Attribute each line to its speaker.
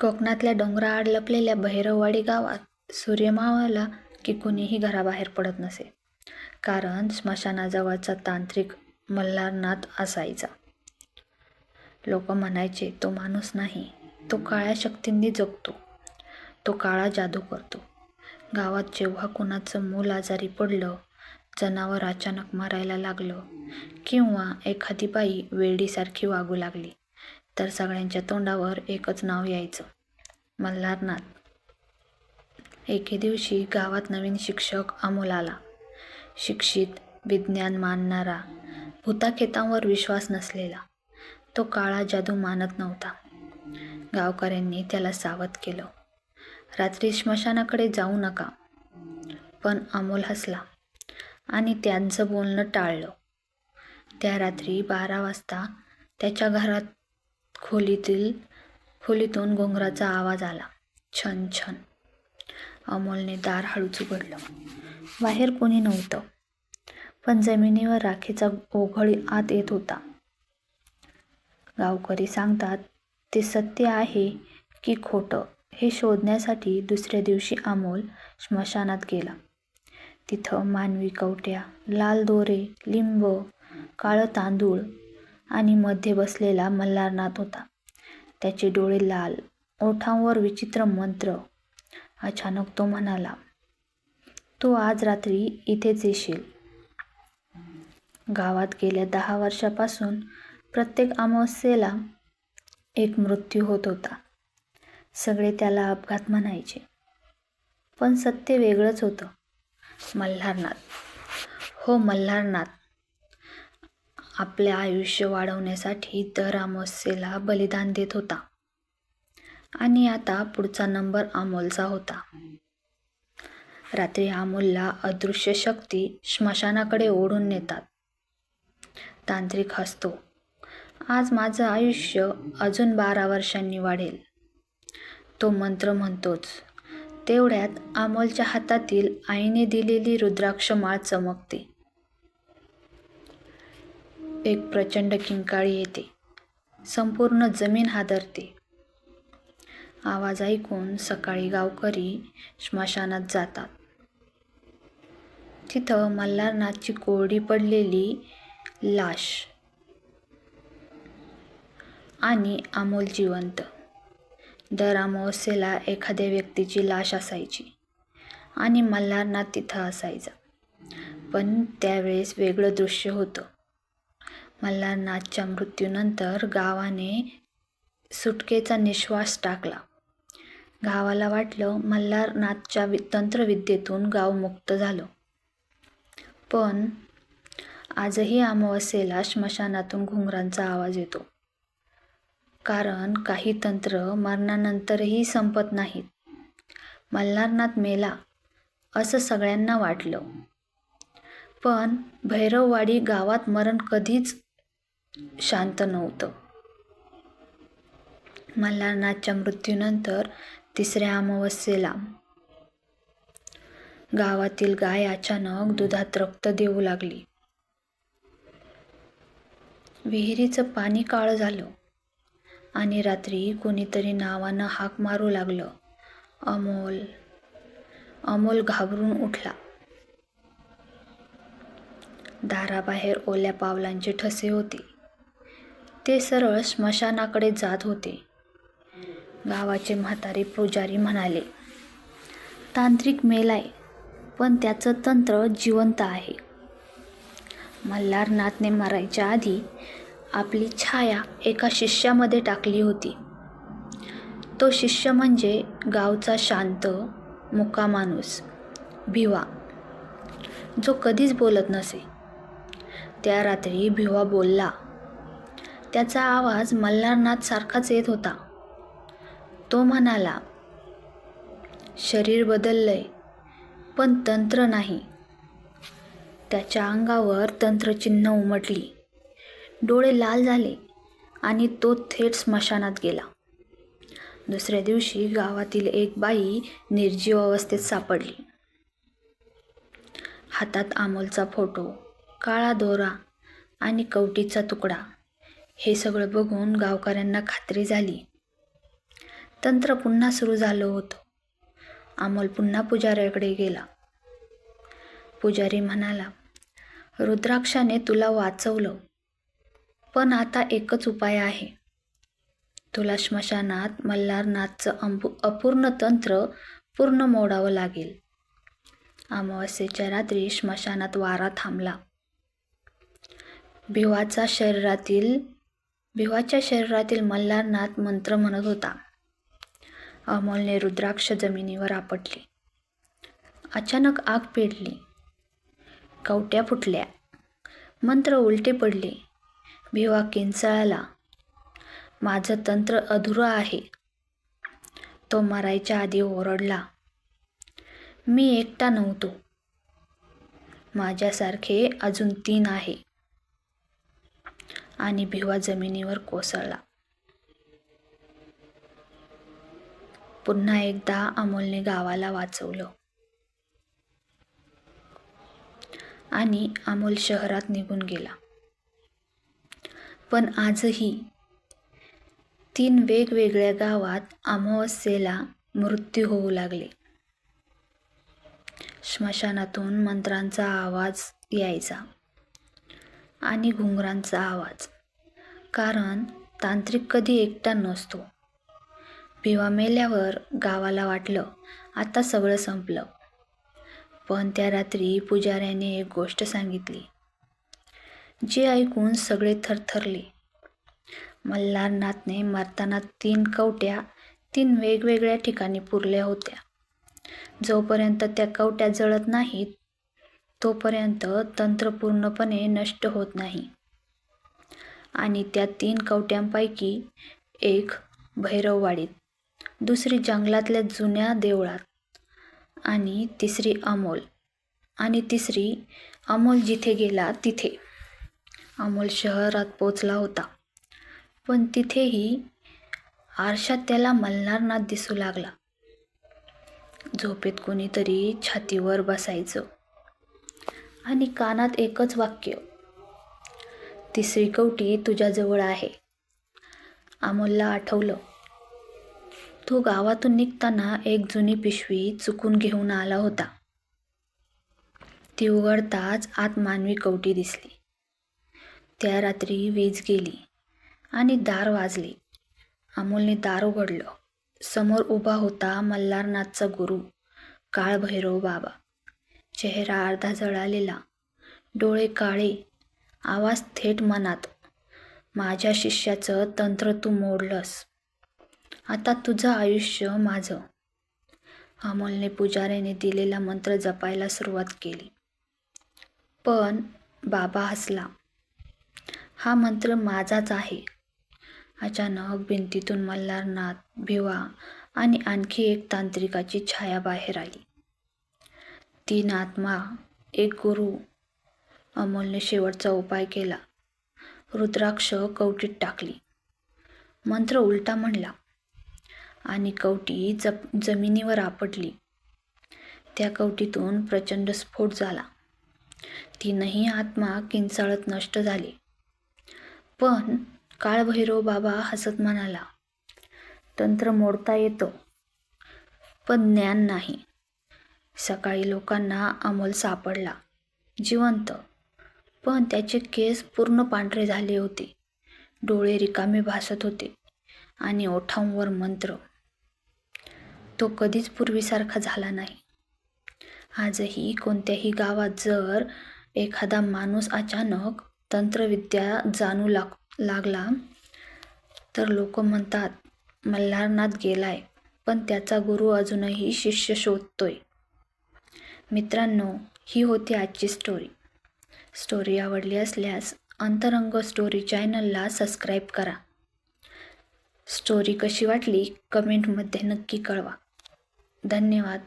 Speaker 1: कोकणातल्या डोंगराआड लपलेल्या भैरववाडी गावात सूर्य मावळला की कुणीही घराबाहेर पडत नसे. कारण स्मशानाजवळचा तांत्रिक मल्हारनाथ असायचा. लोक म्हणायचे तो माणूस नाही, तो काळ्या शक्तींनी जगतो. तो काळा जादू करतो. गावात जेव्हा कुणाचं मूल आजारी पडलं, जनावर अचानक मरायला लागलं किंवा एखादी बाई वेडीसारखी वागू लागली तर सगळ्यांच्या तोंडावर एकच नाव यायचं, मल्हारनाथ. एके दिवशी गावात नवीन शिक्षक अमोल आला. शिक्षित, विज्ञान मानणारा, भुताखेतांवर विश्वास नसलेला. तो काळा जादू मानत नव्हता. गावकऱ्यांनी त्याला सावध केलं, रात्री स्मशानाकडे जाऊ नका. पण अमोल हसला आणि त्यांचं बोलणं टाळलं. त्या रात्री बारा वाजता त्याच्या घरात खोलीतील खोलीतून घोंगराचा आवाज आला, छन छन. अमोलने दार हळूच उघडलं. बाहेर कोणी नव्हतं. पण जमिनीवर राखेचा ओघळ आत येत होता. गावकरी सांगतात ते सत्य आहे की खोटं हे शोधण्यासाठी दुसऱ्या दिवशी अमोल स्मशानात गेला. तिथं मानवी कवट्या, लाल दोरे, लिंब, काळं तांदूळ आणि मध्ये बसलेला मल्हारनाथ होता. त्याचे डोळे लाल, ओठांवर विचित्र मंत्र. अचानक तो म्हणाला, तू आज रात्री इथेच येशील. गावात गेल्या दहा वर्षापासून प्रत्येक अमावस्येला एक मृत्यू होत होता. सगळे त्याला अपघात म्हणायचे. पण सत्य वेगळंच होतं. मल्हारनाथ, हो मल्हारनाथ आपलं आयुष्य वाढवण्यासाठी दर अमावास्येला बलिदान देत होता. आणि आता पुढचा नंबर अमोलचा होता. रात्री अमोलला अदृश्य शक्ती स्मशानाकडे ओढून नेतात. तांत्रिक हसतो, आज माझं आयुष्य अजून बारा वर्षांनी वाढेल. तो मंत्र म्हणतोच तेवढ्यात अमोलच्या हातातील आईने दिलेली रुद्राक्ष माळ चमकते. एक प्रचंड किंकाळी येते. संपूर्ण जमीन हादरते. आवाज ऐकून सकाळी गावकरी स्मशानात जातात. तिथं मल्हारनाथची कोरडी पडलेली लाश आणि अमोल जिवंत. दर अमावस्येला एखाद्या व्यक्तीची लाश असायची आणि मल्हारनाथ तिथं असायचा. पण त्यावेळेस वेगळं दृश्य होतं. मल्हारनाथच्या मृत्यूनंतर गावाने सुटकेचा नि:श्वास टाकला. गावाला वाटलं मल्हारनाथच्या वि तंत्रविद्येतून गाव मुक्त झालं. पण आजही अमावस्येला स्मशानातून घुंगरांचा आवाज येतो. कारण काही तंत्र मरणानंतरही संपत नाहीत. मल्हारनाथ मेला असं सगळ्यांना वाटलं. पण भैरववाडी गावात मरण कधीच शांत नव्हतं. मल्हारनाथच्या मृत्यूनंतर तिसऱ्या अमावस्येला गावातील गाय अचानक दुधात रक्त देऊ लागली. विहिरीचं पाणी काळं झालं आणि रात्री कोणीतरी नावानं हाक मारू लागलं, अमोल. अमोल घाबरून उठला. दाराबाहेर ओल्या पावलांचे ठसे होते. ते सरळ स्मशानाकडे जात होते. गावाचे म्हातारे पुजारी म्हणाले, तांत्रिक मेलाय पण त्याचं तंत्र जिवंत आहे. मल्हारनाथने मरायच्या आधी आपली छाया एका शिष्यामध्ये टाकली होती. तो शिष्य म्हणजे गावचा शांत, मुका माणूस, भिवा, जो कधीच बोलत नसे. त्या रात्री भिवा बोलला. त्याचा आवाज मल्हारनाथसारखाच येत होता. तो म्हणाला, शरीर बदललंय पण तंत्र नाही. त्याच्या अंगावर तंत्रचिन्ह उमटली. डोळे लाल झाले आणि तो थेट स्मशानात गेला. दुसऱ्या दिवशी गावातील एक बाई निर्जीव अवस्थेत सापडली. हातात आमोलचा फोटो, काळा दोरा आणि कवटीचा तुकडा. हे सगळं बघून गावकऱ्यांना खात्री झाली. तंत्र पुन्हा सुरू झालं होतं. अमोल पुन्हा पुजाऱ्याकडे गेला. पुजारी म्हणाला रुद्राक्षाने तुला वाचवलं पण आता एकच उपाय आहे. तुला श्मशानात मल्हारनाथचं अंपु अपूर्ण तंत्र पूर्ण मोडावं लागेल. अमावस्येच्या रात्री श्मशानात वारा थांबला. भिवाचा शरीरातील भिवाच्या शरीरातील मल्हारनाथ मंत्र म्हणत होता. अमोलने रुद्राक्ष जमिनीवर आपटली. अचानक आग पेटली. कवट्या फुटल्या. मंत्र उलटे पडले. भिवा किंचाळला माझं तंत्र अधुरं आहे. तो मरायच्या आधी ओरडला. मी एकटा नव्हतो. माझ्यासारखे अजून तीन आहे. आणि भिवा जमिनीवर कोसळला. पुन्हा एकदा अमोलने गावाला वाचवलं. आणि अमोल शहरात निघून गेला. पण आजही तीन वेगवेगळ्या गावात अमावस्येला मृत्यू होऊ लागले. स्मशानातून मंत्रांचा आवाज यायचा. आणि घुंगरांचा आवाज. कारण तांत्रिक कधी एकटा नसतो. भिवा मेल्यावर गावाला वाटलं आता सगळं संपलं. पण त्या रात्री पुजाऱ्याने एक गोष्ट सांगितली. जे ऐकून सगळे थरथरले. मल्हारनाथने मारताना तीन कवट्या तीन वेगवेगळ्या ठिकाणी पुरल्या होत्या. जोपर्यंत त्या कवट्या जळत नाहीत तोपर्यंत तंत्र पूर्णपणे नष्ट होत नाही. आणि त्या तीन कवट्यांपैकी एक भैरववाडीत दुसरी जंगलातल्या जुन्या देवळात आणि तिसरी अमोल आणि तिसरी अमोल जिथे गेला तिथे. अमोल शहरात पोचला होता पण तिथेही आरशात त्याला मल्हारनाथ दिसू लागला. झोपेत कोणीतरी छातीवर बसायचं. आणि कानात एकच वाक्य. तिसरी कवटी तुझ्याजवळ आहे. अमोलला आठवलं. तो गावातून निघताना एक जुनी पिशवी चुकून घेऊन आला होता. ती उघडताच आत मानवी कवटी दिसली. त्या रात्री वीज गेली आणि दार वाजले. अमोलने दार उघडलं. समोर उभा होता मल्हारनाथचा गुरु काळभैरव बाबा. चेहरा अर्धा जळालेला डोळे काळे आवाज थेट मनात. माझ्या शिष्याचं तंत्र तू मोडलंस. आता तुझं आयुष्य माझं. अमोलने पुजाऱ्याने दिलेला मंत्र जपायला सुरुवात केली. पण बाबा हसला. हा मंत्र माझाच आहे. अचानक भिंतीतून मल्हारनाथ भिवा आणि आणखी एक तांत्रिकाची छाया बाहेर आली. तीन आत्मा एक गुरु अमोलने शेवटचा उपाय केला. रुद्राक्ष कवटीत टाकली. मंत्र उलटा म्हणला आणि कवटी जप जमिनीवर आपटली. त्या कवटीतून प्रचंड स्फोट झाला. तीनही आत्मा किंचाळत नष्ट झाले. पण काळभैरव बाबा हसत म्हणाला तंत्र मोडता येतं पण ज्ञान नाही. सकाळी लोकांना अमोल सापडला. जिवंत. पण त्याचे केस पूर्ण पांढरे झाले होते. डोळे रिकामे भासत होते आणि ओठांवर मंत्र. तो कधीच पूर्वीसारखा झाला नाही. आजही कोणत्याही गावात जर एखादा माणूस अचानक तंत्रविद्या जाणू लाग लागला तर लोक म्हणतात मल्हारनाथ गेलाय पण त्याचा गुरु अजूनही शिष्य शोधतोय. मित्रांनो ही होती आजची स्टोरी स्टोरी आवडली असल्यास अंतरंग स्टोरी चॅनलला सबस्क्राईब करा. स्टोरी कशी वाटली कमेंटमध्ये नक्की कळवा. धन्यवाद.